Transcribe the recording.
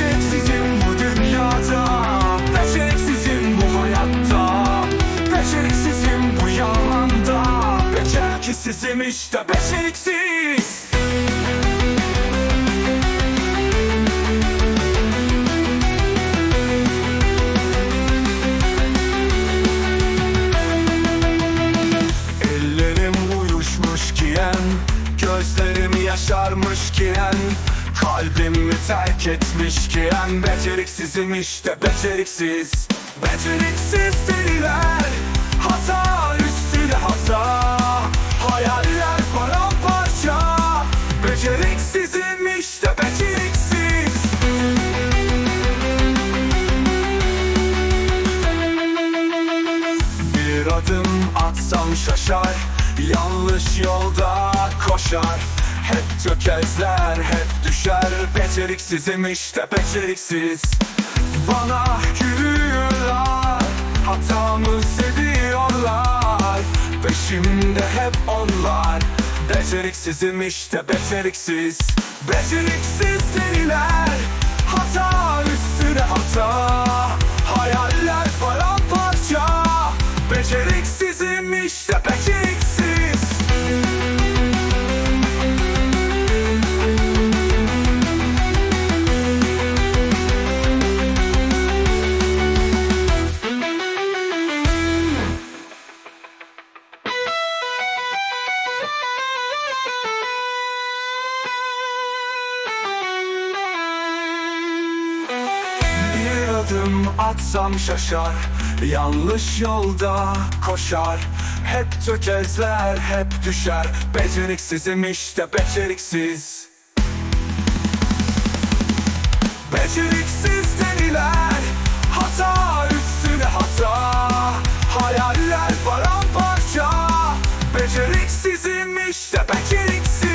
Beceriksizim bu dünyada Beceriksizim bu hayatta. Beceriksizim bu yalanda Beceriksizim işte beceriksiz Ellerim uyuşmuş giyen Gözlerim yaşarmış giyen Kalbimi terk etmiş kiyen Beceriksizim işte beceriksiz. Beceriksiz deliler Hata üstüne hata. Hayaller paramparça Beceriksizim işte beceriksiz. Bir adım atsam şaşar Yanlış yolda koşar Hep tökezler, hep düşer. Beceriksizim işte beceriksiz. Bana gülüyorlar Hatamı seviyorlar. Peşimde hep onlar. Beceriksizim işte beceriksiz. Beceriksiz deliler Hata üstüne hata. Hayaller paramparça. Beceriksizim işte beceriksiz Bir adım atsam şaşar Yanlış yolda koşar. Hep tökezler, hep düşer. Beceriksizim işte beceriksiz. Beceriksiz sizin işte. Beceriksin